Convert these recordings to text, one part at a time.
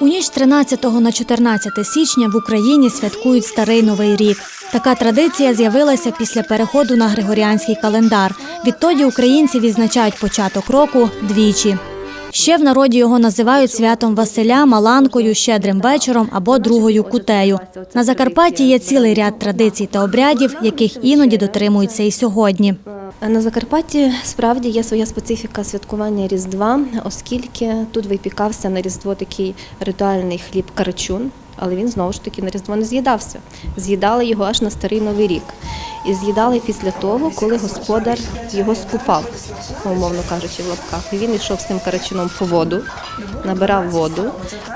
ніч з 13 на 14 січня в Україні святкують Старий Новий рік. Така традиція з'явилася після переходу на григоріанський календар. Відтоді українці відзначають початок року двічі. Ще в народі його називають святом Василя, Маланкою, Щедрим вечором або другою кутею. На Закарпатті є цілий ряд традицій та обрядів, яких іноді дотримуються і сьогодні. На Закарпатті справді є своя специфіка святкування Різдва, оскільки тут випікався на Різдво такий ритуальний хліб карачун, але він знову ж таки на Різдво не з'їдався. З'їдали його аж на старий новий рік. І з'їдали після того, коли господар його скупав, умовно кажучи, в лапках. Він йшов з тим карачуном по воду, набирав воду,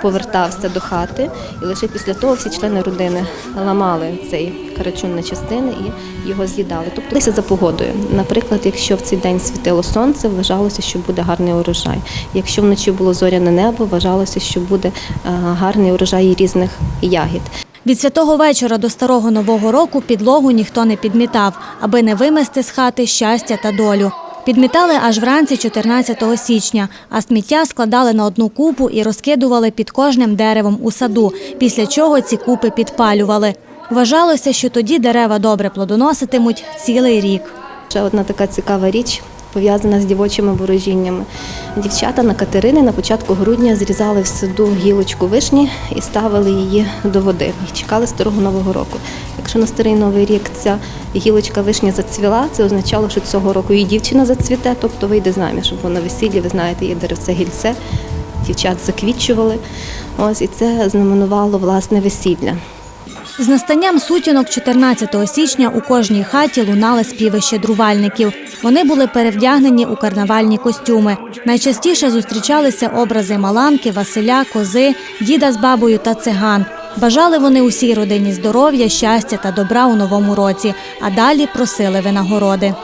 повертався до хати, і лише після того всі члени родини ламали цей карачун на частини і його з'їдали. Тобто десь за погодою. Наприклад, якщо в цей день світило сонце, вважалося, що буде гарний урожай. Якщо вночі було зоряне небо, вважалося, що буде е, гарний урожай різних ягід. Від святого вечора до старого нового року підлогу ніхто не підмітав, аби не вимести з хати щастя та долю. Підмітали аж вранці 14 січня, а сміття складали на одну купу і розкидували під кожним деревом у саду, після чого ці купи підпалювали. Вважалося, що тоді дерева добре плодоноситимуть цілий рік. Ще одна така цікава річ пов'язана з дівочими ворожіннями. Дівчата на Катерини на початку грудня зрізали в саду гілочку вишні і ставили її до води. І чекали старого нового року. Якщо на старий новий рік ця гілочка вишні зацвіла, це означало, що цього року і дівчина зацвіте, тобто вийде заміж. Бо на весіллі, ви знаєте, є деревце гільце, дівчат заквітчували. Ось і це знаменувало власне весілля. З настанням сутінок 14 січня у кожній хаті лунали співи щедрувальників. Вони були перевдягнені у карнавальні костюми. Найчастіше зустрічалися образи Маланки, Василя, Кози, діда з бабою та циган. Бажали вони усій родині здоров'я, щастя та добра у новому році, а далі просили винагороди.